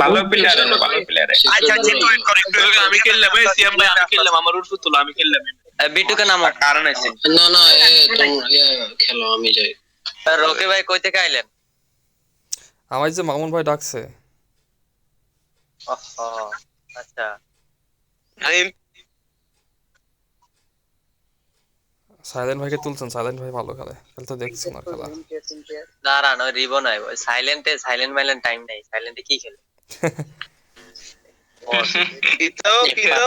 ভালো প্লেয়ার ভালো প্লেয়ার আচ্ছা জিতু ওয়েট করো একটু আমি খেললাম এই সিএম ভাই আমি খেললাম আমার উর্ফু তুলো আমি খেললাম। বিটুকে নামো। কারণ আছে। না না এ খেলো আমি যাই। আর রকি ভাই কই থেকে আইলেন? আমার যে মামুন ভাই ডাকছে। আচ্ছা। সাইলেন্ট ভাইকে তুলছেন সাইলেন্ট ভাই ভালো খেলে। তো খেলা। দাঁড়ান ওই রিবো নয় সাইলেন্টে সাইলেন্ট মাইলেন্ট টাইম নাই। সাইলেন্টে কি খেলে? ইতো ইতো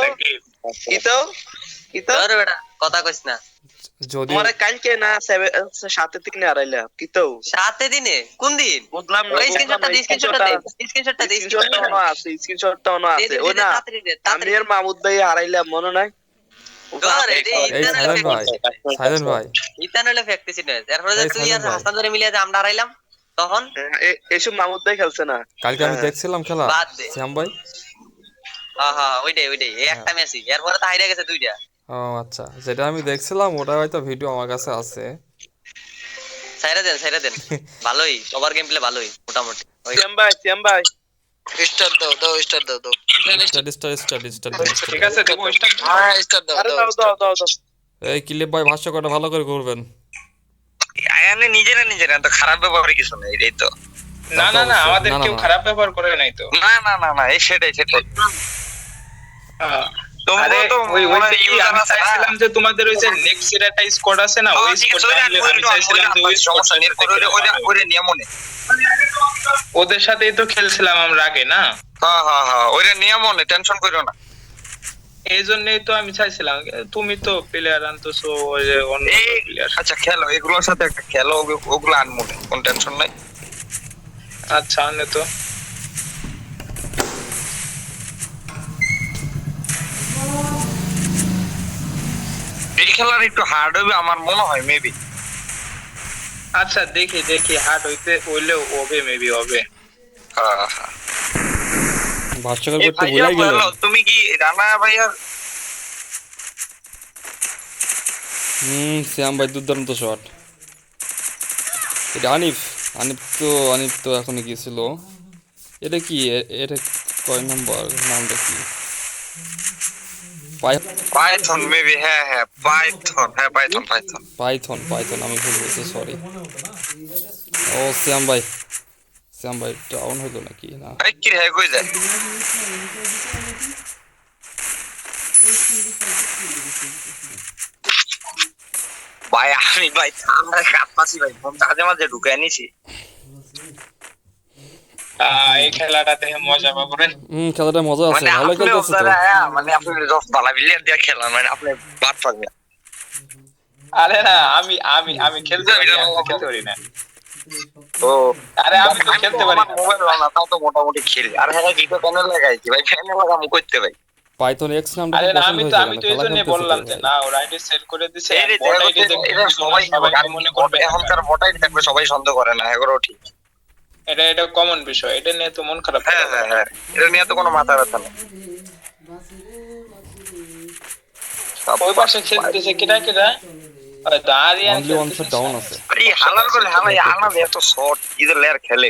ইতো ইতো তোর বেটা কথা কইস না। যদি তোমার কালকে না সাতে তিনে হারাইলা কিতো সাতে দিনে? কোন দিন? বুঝলাম না ওই স্ক্রিনশটটা দে স্ক্রিনশটটা দে স্ক্রিনশটটা দে স্ক্রিনশটটা আছে স্ক্রিনশটটা ও না আমি আর মাহমুদ ভাই মনে নাই? আমরা হারাইলাম তখন? এসব মাহমুদ ভাই খেলছে না। কালকে আমি দেখছিলাম খেলা। শ্যাম ভাই? হ্যাঁ হ্যাঁ ওইটাই। ওইটাই একটা ম্যাচই এরপরে তো হাইরা গেছে দুইটা। ও আচ্ছা। যেটা আমি দেখছিলাম ওটা হয়তো ভিডিও আমার কাছে আছে। সাইরা দেন সাইরা দেন। ভালোই। ওভার গেম প্লে ভালোই মোটামুটি। সিএম ভাই সিএম ভাই। স্টার দাও দাও স্টার দাও দাও। ঠিক আছে দেবো হ্যাঁ স্টার দাও দাও দাও দাও দাও দাও। এই কিলিপ ভাই ভাষ্য কটা ভালো করে করবেন। আয়ানে নিজেরা নিজেরা তো খারাপ ব্যবহারে কিছু নেই এই তো। না না না আমাদের কেউ খারাপ ব্যবহার করে নাই তো। না না না না এই সেটাই সেটাই। তোমাদের ওই যে নেক্সট একটা স্কোয়াড আছে না ওই আমি চাইছিলাম যে ওই ওদের সাথেই তো খেলছিলাম আমরা আগে না? হ্যাঁ হ্যাঁ হ্যাঁ ওইটা নিয়ে মনে টেনশন করো না। এই জন্যই তো আমি চাইছিলাম তুমি তো প্লেয়ার আনতেছো ওই যে অন্য প্লেয়ার আচ্ছা খেলো এগুলোর সাথে একটা খেলো ওগুলো- আনমো কোন টেনশন নাই। আচ্ছা আনে তো। এই খেলার একটু হার্ড হবে আমার মনে হয় মেবি আচ্ছা দেখি দেখি হাট হইতে হইলেও হবে মেবি হবে। হ্যাঁ হ্যাঁ ভাষ্যকর করতে ভুলাই বলো, তুমি কি রানা ভাইয়ার হুম শ্যাম ভাই দুর্দান্ত শট এটা আনিফ আনিফ তো আনিফ তো এখনই গিয়েছিল। এটা কি? এটা কয় নম্বর নামটা কি? পাইথন মেবি হ্যাঁ হ্যাঁ পাইথন হ্যাঁ পাইথন পাইথন। পাইথন পাইথন আমি ভুল বলছি সরি ও শ্যাম ভাই। শ্যাম ভাই ডাউন হইল নাকি? না। কি রে কই যায়? ভাই আমি ভাই ঠান্ডা কাঁপতাছি ভাই মাঝে মাঝে ঢুকে নিছি। আহ, এই খেলাটাতে মজা পাবেন হুম খেলাটা মজা আছে মানে ভালো খেলতেছে তো। হ্যাঁ, মানে আপনি যখন বালা বিলিয়ার দিয়ে খেলেন মানে আপনি বাদ পাবেন আরে না আমি আমি আমি খেলতে পারি না, খেলতে পারি না। ও আরে আমি তো খেলতে পারি মোবাইল না। তাও তো মোটামুটি খেলি। আর হ্যাঁ লাগাইছি ভাই লাগাম করতে ভাই। পাইথন এক্স নামটা আরে না আমি তো আমি তো এই জন্য বললাম যে না ওরা আইডি সেট করে দিছে এটা সবাই সবাই মনে করবে। এখনকার ভোটাই থাকবে সবাই সন্দেহ করে না এগারো ঠিক। এটা এটা কমন বিষয় এটা নিয়ে তো মন খারাপ হ্যাঁ হ্যাঁ হ্যাঁ এটা নিয়ে তো কোনো মাথা ব্যথা নেই। ওই পাশে খেলতেছে কিরা কিরা shot down আছে। এই হালার করে হালাই হালা এত শর্ট ইদের লেয়ার খেলে।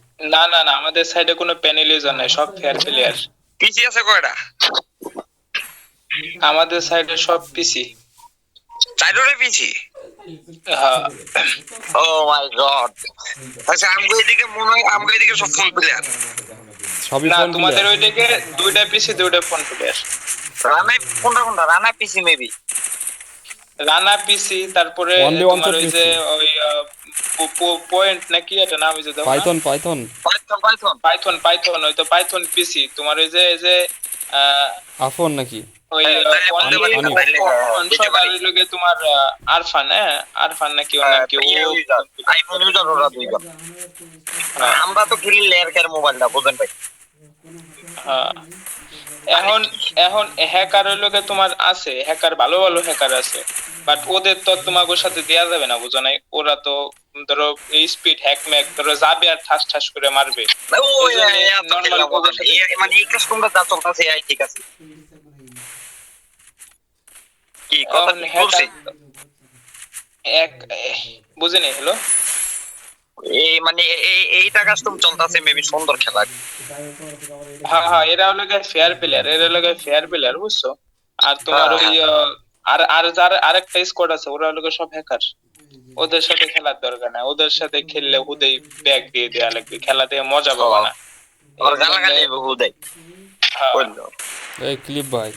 না না না আমাদের সাইডে কোনো প্যানেল ইউজার নাই সব ফেয়ার প্লেয়ার পিসি আছে কয়টা? আমাদের সাইডে সব পিসি চাইরোরে পিসি ও মাই গড আচ্ছা আমগো এদিকে মনে হয় আমগো এদিকে সব ফুল প্লেয়ার সবই না তোমাদের ওইদিকে দুইটা পিসি দুইটা ফোন প্লেয়ার রানাই কোনটা কোনটা? Rana PC maybe Rana PC তারপরে তোমার ওই যে ওই পয়েন্ট নাকি এটা নাম ওই যে দাও না? Python Python Python Python Python Python ওই তো পাইথন পিসি তোমার ওই যে এই যে আফন নাকি? ওই হ্যাঁ, তাহলে বলতে পারি না, তাহলে, হ্যাঁ, তোমার আরফান হ্যাঁ? আরফান নাকি ওর নাম ও আইফোন ইউজার ওরা দুইজন। হ্যাঁ, আমরা তো খেলি লেয়ার মোবাইলটা বুঝেন ভাই। এখন এখন হ্যাকার ওই লোকে তোমার আছে হ্যাকার ভালো ভালো হ্যাকার আছে। বাট ওদের তো তোমাকে সাথে দেয়া যাবে না বুঝো নাই? ওরা তো ধরো এই স্পিড হ্যাক ম্যাক ধরো যাবে আর ঠাস ঠাস করে মারবে। এই মানে এই কাস্টমটা যা চলতেছে এই ঠিক আছে। কি কথা বলছি? এক বুঝিনি হ্যালো? এই মানে এই এইটা কাস্টম চলতেছে মেবি সুন্দর খেলা। হ্যাঁ হ্যাঁ এরা হলো ফেয়ার প্লেয়ার এরা হলো ফেয়ার প্লেয়ার বুঝছ? আর তোমার হ্যাঁ, ওই আহ, আর আর যার আরেকটা স্কোয়াড আছে ওরা হলো সব হ্যাকার ওদের সাথে খেলার দরকার নাই। ওদের সাথে খেললে হুদেই ব্যাগ দিয়ে দেওয়া লাগবে। খেলা দিয়ে মজা পাবা না। গালাগালি হ্যাঁ। এই ক্লিপ ভাই।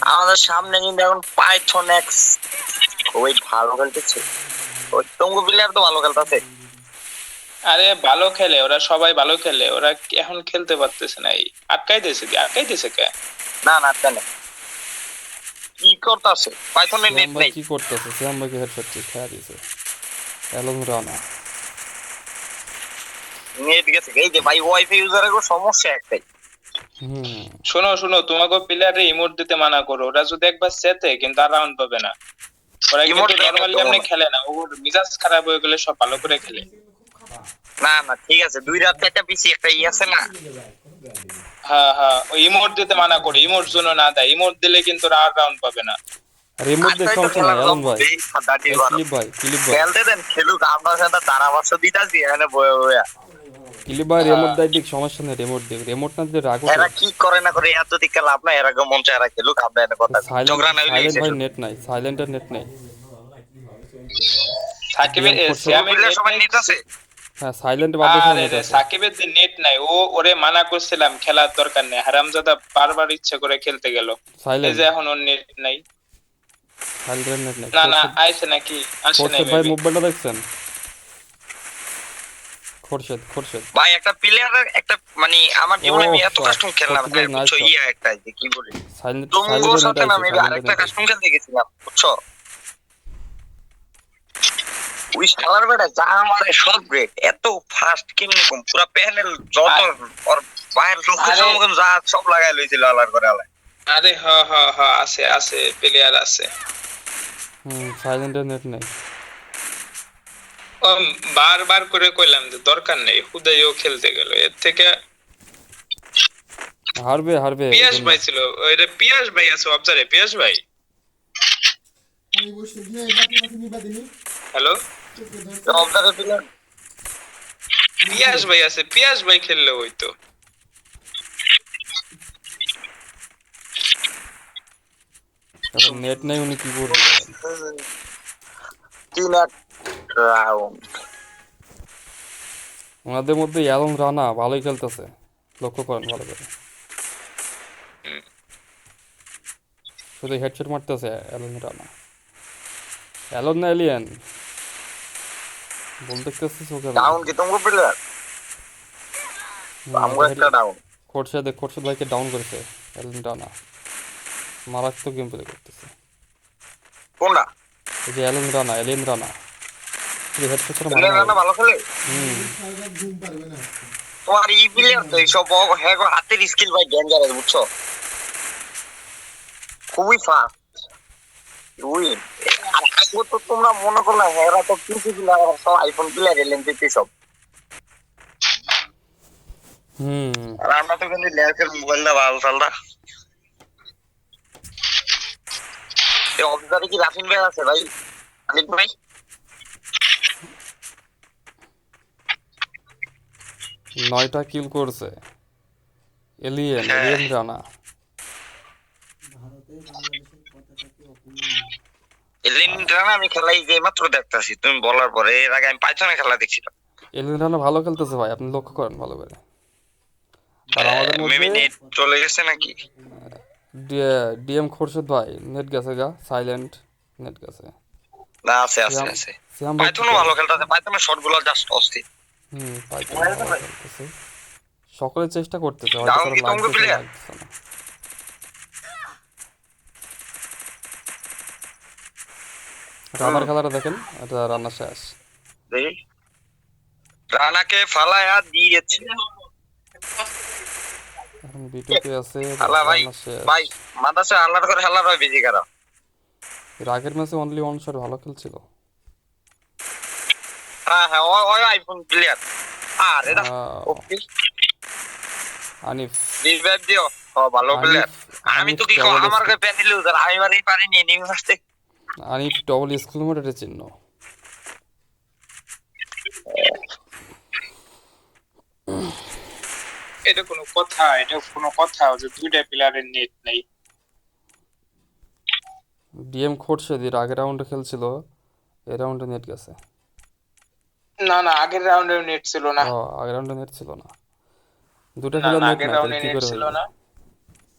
আমাদের সামনে কিন্তু এখন পাইথন এক্স খুবই ভালো খেলতেছে। ওই টঙ্গু প্লেয়ার তো ভালো খেলতেছে। আরে ভালো খেলে। ওরা সবাই ভালো খেলে। ওরা এখন খেলতে পারতেছে না। এই আটকাই দিয়েছে কি? আটকাই দিয়েছে কে? না না কেন কি করতেছে? পাইথনের নেট নেই। কি করতেছে? শ্যাম ভাইকে হেডশট ঠিক খেয়া দিছে অ্যালন রানা নেট গেছে। এই যে ভাই ওয়াইফাই ইউজারের সমস্যা একটাই। হুম। শোনো শোনো তোমাকে প্লেয়ারে ইমোট দিতে মানা করো। ওরা যদি একবার সেতে কিন্তু আর রাউন্ড পাবে না। ওরা কিন্তু নরমালি এমনি খেলে না। ওর মিজাজ খারাপ হয়ে গেলে সব ভালো করে খেলে। না না ঠিক আছে দুই রাত একটা পিসি একটা ই আছে না? হ্যাঁ হ্যাঁ ওই ইমোট দিতে মানা করো ইমোট জন্য না দেয় ইমোট দিলে কিন্তু আর রাউন্ড পাবে না। আর এর মধ্যে আজকাল তো সমস্যা নাই খেলার ভাই। এই সাদাটি এই বারো। ক্লিপ ভাই ক্লিপ ভাই। খেলতে দেন খেলুক আপনার সাথে তারাবাস দিতাছি এখানে বয়ে বয়ে। ক্লিপ ভাই রিমোট দেয় দিক সমস্যা নেই রিমোট দিক রিমোট না দিলে রাগ এরা কি করে না করে এত দিকে লাভ নাই এরকম মন চায় এরা খেলুক আমরা এনে কথা ঝগড়া না ভাই নেট নাই সাইলেন্টের নেট নাই। সাকিবের সিয়ামের মোবাইলের net সবাই নাই? নেট আছে হ্যাঁ সাইলেন্ট আরে নেট রে, আছে সাকিবের যে নেট নাই ও ওরে মানা করছিলাম খেলার দরকার নেই। হারামজাদা বারবার ইচ্ছে করে খেলতে গেল। এই যে এখন ওর নেট নাই। সাইলেন্টের নেট নাই। না না আইছে নাকি? আসে নাই ভাই maybe। দেখছেন? খোরশেদ খোরশেদ ভাই একটা প্লেয়ারের একটা মানে আমার জীবনে আমি এত কাস্টম খেললাম বুঝছ? ইয়া একটা যে কি বলি? সাইলেন্ট তুমগোর আমি আরেকটা কাস্টম খেলতে গেছিলাম বুঝছ? ওই শালার বেটা যা আমারে সব এত ফাস্ট কেমনি কম পুরা প্যানেল যত ওর পায়ের যা সব লাগাই লইছিল আলার করে আরে হ হ হ আছে আছে প্লেয়ার আছে। হুম সাইলেন্টের নেট নাই। বারবার করে কইলাম যে দরকার নেই হুদাইও খেলতে গেল এর থেকে হারবে হারবে। পিয়াস ভাই ছিল ওইটা পিয়াস ভাই আছে অবজারে পিয়াস ভাই। হ্যালো অবজারে প্লেয়ার পিয়াস ভাই আছে পিয়াস ভাই খেললে হইতো। নেট নাই উনি কি করবে তিন এক রাউন্ড ওনাদের মধ্যে অ্যালন রানা ভালোই খেলতেছে। লক্ষ্য করেন ভালো করে। শুধু হেডশট মারতেছে অ্যালন রানা। অ্যালন না এলিয়ান বল দেখতেছিস ওকে ডাউন কি তোমার প্লেয়ার আমগো একটা ডাউন খোরশেদ খোরশেদ ভাইকে ডাউন করেছে অ্যালন রানা মারাত্মক গেম প্লে করতেছে। কোনটা? এই যে অ্যালন রানা এলিয়ান রানা শুধু হেডশট ছাড়া প্লেয়ার মারা না ভালো খেলে? হুম। তোমার ই প্লেয়ার তো এইসব হ্যাঁ গো, হাতের স্কিল ভাই ডেঞ্জারাস বুঝছ? খুবই ফাস্ট উইন আর আগে তো তোমরা মনে করলে হেরা তো প্লেয়ার সব আইফোন প্লেয়ার এলেন দিতে সব। হুম। আর আমরা তো কিন্তু মোবাইলটা ভালো চালটা এই অফিসারে কি রাফিন ভাই আছে ভাই? আলিফ ভাই? নয়টা কিল করছে। এলিয়েন হ্যাঁ। এলিয়েন রানা এলিনটা না আমি খেলাই যে মাত্র দেখতাছি তুমি বলার পরে এর আগে আমি পাইথনে খেলা দেখছিলাম। রানা ভালো খেলতেছে ভাই আপনি লক্ষ্য করেন ভালো করে। আর আমাদের মেবি মধ্যে নেট চলে গেছে নাকি? ডিএম খোরশেদ ভাই নেট গেছে গা সাইলেন্ট নেট গেছে। না আছে আছে আছে। পাইথনও ভালো খেলতেছে পাইথনের শটগুলো জাস্ট অস্থির। হুম পাইথন সকলে চেষ্টা করতেছে হয়তো? লাগতেছে না। রানার খেলাটা দেখেন এটা রান্না শেষ। রানাকে ফালায়া দিয়েছে। এখন আছে ভাই ভাই মাদাসে হাল্লার করে হাল্লার হয় বেশি কারও ম্যাচে অনলি ওয়ান শট ভালো খেলছিল। হ্যাঁ হ্যাঁ ওই ওই আইফোন প্লেয়ার আর এটা আনিফ। রিভাইভ দিও। ও ভালো প্লেয়ার আমি তো কি আমার পেন দিলে উধার আমি বারই পারিনি নিউ আসতে আনিফ ডবল স্কুল এটা চিহ্ন। এটা কোনো কথা এটা কোনো কথা যে দুইটা প্লেয়ারের নেট নেই। ডিএম খোরশেদ এর আগের রাউন্ডে খেলছিল এই রাউন্ডে নেট গেছে। না না আগের রাউন্ডে নেট ছিল না। আগের রাউন্ডে নেট ছিল না। দুটো খেলা নেট ছিল না।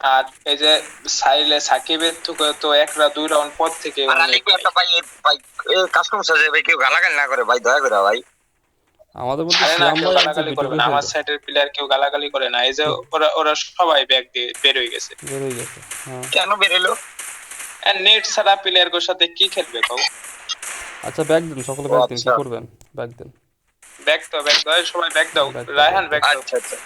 আর এই যে সাইলে সাকিবের তো এক রা দুই রাউন্ড পর থেকে ভাই কাস্টম সাজে ভাই কেউ গালাগাল না করে ভাই দয়া করে ভাই। আমাদের মধ্যে গালাগালি করবে না আমার সাইডের প্লেয়ার কেউ গালাগালি করে না এই যে ওরা ওরা সবাই ব্যাগ দিয়ে বের হয়ে গেছে। বের হয়ে গেছে হ্যাঁ। কেন বেরেলো আর নেট ছাড়া প্লেয়ার প্লেয়ারগুলোর সাথে কি খেলবে কও আচ্ছা ব্যাগ দিন সকলে ব্যাগ দিন কি আচ্ছা। করবেন? ব্যাগ দিন। ব্যাগ দাও ব্যাগ দাও সবাই ব্যাগ দাও। রায়হান ব্যাগ দাও। আচ্ছা আচ্ছা।